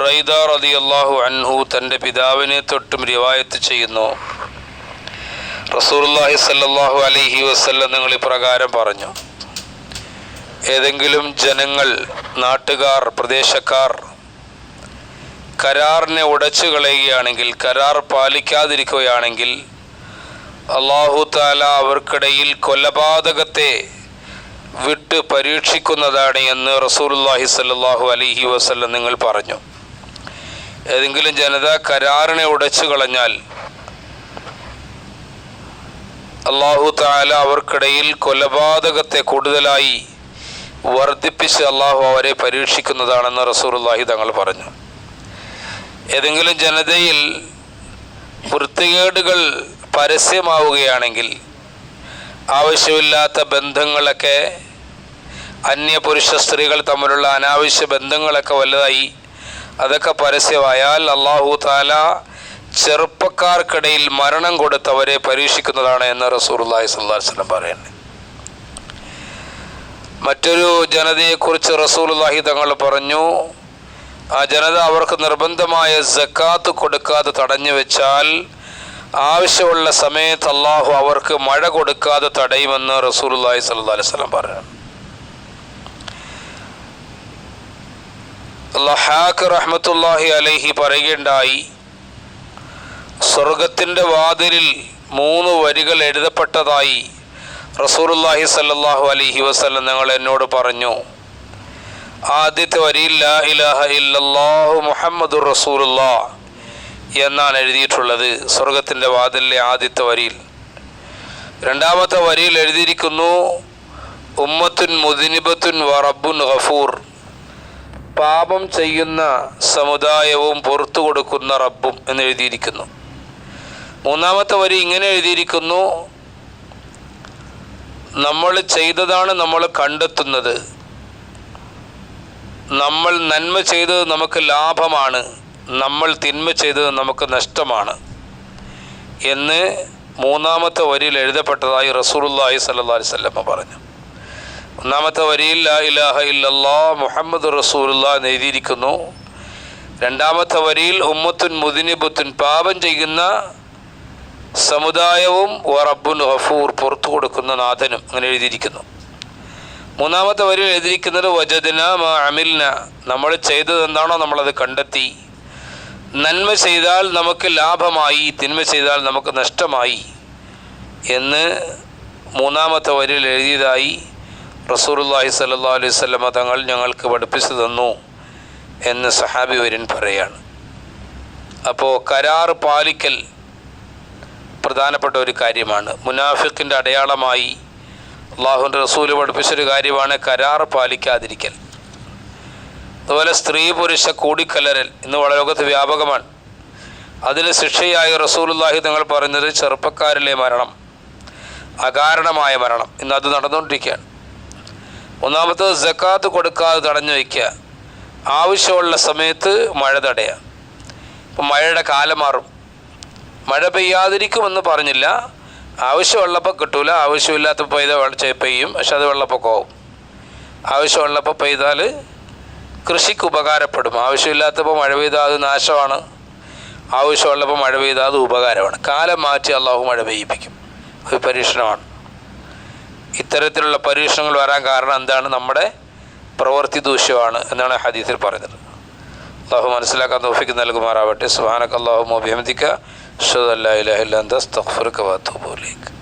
Buraidah റതി അള്ളാഹു അൻഹു തന്റെ പിതാവിനെ തൊട്ടും റിവായത്ത് ചെയ്യുന്നു. റസൂർല്ലാഹി സല്ലാഹു അലൈഹി വസ്ല്ലം നിങ്ങൾ ഇപ്രകാരം പറഞ്ഞു. ഏതെങ്കിലും ജനങ്ങൾ നാട്ടുകാർ പ്രദേശക്കാർ കരാറിനെ ഉടച്ചു കളയുകയാണെങ്കിൽ കരാർ പാലിക്കാതിരിക്കുകയാണെങ്കിൽ അള്ളാഹു താല അവർക്കിടയിൽ കൊലപാതകത്തെ വിട്ട് പരീക്ഷിക്കുന്നതാണ് എന്ന് റസൂലുല്ലാഹി സല്ലാഹു അലഹി വസ്ല്ലം നിങ്ങൾ പറഞ്ഞു. ഏതെങ്കിലും ജനത കരാറിനെ ഉടച്ചു കളഞ്ഞാൽ അള്ളാഹു താല അവർക്കിടയിൽ കൊലപാതകത്തെ കൂടുതലായി വർദ്ധിപ്പിച്ച് അള്ളാഹു അവരെ പരീക്ഷിക്കുന്നതാണെന്ന് റസൂർല്ലാഹി തങ്ങൾ പറഞ്ഞു. ഏതെങ്കിലും ജനതയിൽ വൃത്തികേടുകൾ പരസ്യമാവുകയാണെങ്കിൽ ആവശ്യമില്ലാത്ത ബന്ധങ്ങളൊക്കെ അന്യപുരുഷ സ്ത്രീകൾ തമ്മിലുള്ള അനാവശ്യ ബന്ധങ്ങളൊക്കെ വലുതായി അതൊക്കെ പരസ്യമായാൽ അള്ളാഹു താല ചെറുപ്പക്കാർക്കിടയിൽ മരണം കൊടുത്തവരെ പരീക്ഷിക്കുന്നതാണ് എന്ന് റസൂർല്ലാഹി വസ്ലം പറയുന്നത് മറ്റൊരു ജനതയെക്കുറിച്ച് റസൂലുല്ലാഹി തങ്ങൾ പറഞ്ഞു ആ ജനത അവർക്ക് നിർബന്ധമായ ജക്കാത്ത് കൊടുക്കാതെ തടഞ്ഞു വെച്ചാൽ ആവശ്യമുള്ള സമയത്ത് അള്ളാഹു അവർക്ക് മഴ കൊടുക്കാതെ തടയുമെന്ന് റസൂലുല്ലാഹി സല്ലാ അലൈഹി സ്വലം പറഞ്ഞു. ലഹാഖ് റഹ്മത്തുല്ലാഹി അലൈഹി പറയുകയുണ്ടായി സ്വർഗത്തിന്റെ വാതിലിൽ മൂന്ന് വരികൾ എഴുതപ്പെട്ടതായി റസൂലുല്ലാഹി സല്ലാഹു അലൈഹി വസ്ലം ഞങ്ങൾ എന്നോട് പറഞ്ഞു. ആദ്യത്തെ വരിയിൽ ലാ ഇലാഹ ഇല്ലല്ലാഹു മുഹമ്മദുർ റസൂലുള്ള എന്നാണ് എഴുതിയിട്ടുള്ളത് സ്വർഗത്തിന്റെ വാതിലിലെ ആദ്യത്തെ വരിയിൽ. രണ്ടാമത്തെ വരിയിൽ എഴുതിയിരിക്കുന്നു ഉമ്മത്തുൻ മുദിനിബത്തുൻ വറബുൻ ഗഫൂർ. പാപം ചെയ്യുന്ന സമുദായവും പുറത്തു കൊടുക്കുന്ന റബ്ബും എന്ന് എഴുതിയിരിക്കുന്നു. മൂന്നാമത്തെ വരി ഇങ്ങനെ എഴുതിയിരിക്കുന്നു. നമ്മൾ ചെയ്തതാണ് നമ്മൾ കണ്ടെത്തുന്നത്. നമ്മൾ നന്മ ചെയ്തത് നമുക്ക് ലാഭമാണ്. നമ്മൾ തിന്മ ചെയ്തത് നമുക്ക് നഷ്ടമാണ്. എന്ന് മൂന്നാമത്തെ വരിയിൽ എഴുതപ്പെട്ടതായി റസൂലുല്ലാഹി സല്ലാ അലിസ്വല്ലമ്മ പറഞ്ഞു. ഒന്നാമത്തെ വരിയിൽ ലാ ഇലാഹ ഇല്ലല്ലാ മുഹമ്മദ് റസൂലുള്ള എന്ന് എഴുതിയിരിക്കുന്നു. രണ്ടാമത്തെ വരിയിൽ ഉമ്മത്തുൻ മുദിനിബുത്തുൻ പാപം ചെയ്യുന്ന സമുദായവും റബ്ബുൻ ഗഫൂർ പുറത്തു കൊടുക്കുന്ന നാഥനും അങ്ങനെ എഴുതിയിരിക്കുന്നു. മൂന്നാമത്തെ വരിയിൽ എഴുതിയിരിക്കുന്നത് വജദന മാ അമിൽന. നമ്മൾ ചെയ്തത് എന്താണോ നമ്മളത് കണ്ടെത്തി. നന്മ ചെയ്താൽ നമുക്ക് ലാഭമായി തിന്മ ചെയ്താൽ നമുക്ക് നഷ്ടമായി എന്ന് മൂന്നാമത്തെ വരിയിൽ എഴുതിയതായി റസൂലുല്ലാഹി സല്ലാ അലൈഹി സ്വലമ തങ്ങൾ ഞങ്ങൾക്ക് പഠിപ്പിച്ചു തന്നു എന്ന് സഹാബി വരിൻ പറയാണ്. അപ്പോൾ കരാർ പാലിക്കൽ പ്രധാനപ്പെട്ട ഒരു കാര്യമാണ്. മുനാഫിക്കിന്റെ അടയാളമായി അള്ളാഹുന്റെ റസൂൽ പഠിപ്പിച്ചൊരു കാര്യമാണ് കരാർ പാലിക്കാതിരിക്കൽ. അതുപോലെ സ്ത്രീ പുരുഷ കൂടിക്കലരൽ ഇന്ന് വളരെ ലോകത്ത് വ്യാപകമാണ്. അതിന് ശിക്ഷയായി റസൂലുല്ലാഹി തങ്ങൾ പറഞ്ഞത് ചെറുപ്പക്കാരിലെ മരണം അകാരണമായ മരണം. ഇന്ന് അത് നടന്നുകൊണ്ടിരിക്കുകയാണ്. ഒന്നാമത്തത് ജക്കാത്ത് കൊടുക്കാതെ തടഞ്ഞു വയ്ക്കുക. ആവശ്യമുള്ള സമയത്ത് മഴ തടയുക. ഇപ്പം മഴയുടെ കാലം മാറും. മഴ പെയ്യാതിരിക്കുമെന്ന് പറഞ്ഞില്ല. ആവശ്യമുള്ളപ്പോൾ കിട്ടൂല. ആവശ്യമില്ലാത്തപ്പോൾ പെയ്ത പെയ്യും. പക്ഷെ അത് വെള്ളപ്പൊക്കമാവും ആവശ്യമുള്ളപ്പോൾ പെയ്താൽ കൃഷിക്ക് ഉപകാരപ്പെടും. ആവശ്യമില്ലാത്തപ്പോൾ മഴ പെയ്താൽ അത് നാശമാണ്. ആവശ്യമുള്ളപ്പോൾ മഴ പെയ്താൽ അത് ഉപകാരമാണ്. കാലം മാറ്റി അള്ളാഹു മഴ പെയ്യിപ്പിക്കും. ഒരു പരീക്ഷണമാണ്. ഇത്തരത്തിലുള്ള പരീക്ഷണങ്ങൾ വരാൻ കാരണം എന്താണ്? നമ്മുടെ പ്രവൃത്തി ദൂഷ്യമാണ് എന്നാണ് ഹദീസിൽ പറയുന്നത്. അള്ളാഹു മനസ്സിലാക്കാൻ തോഫിക്ക് നൽകുമാറാവട്ടെ. സുഹാനക്ക് മോബിഹമദിക്ക ഷുദല്ലാ ഇലാഹില്ല അസ്തഗ്ഫിറുക വഅതൂബു ഇലൈക്.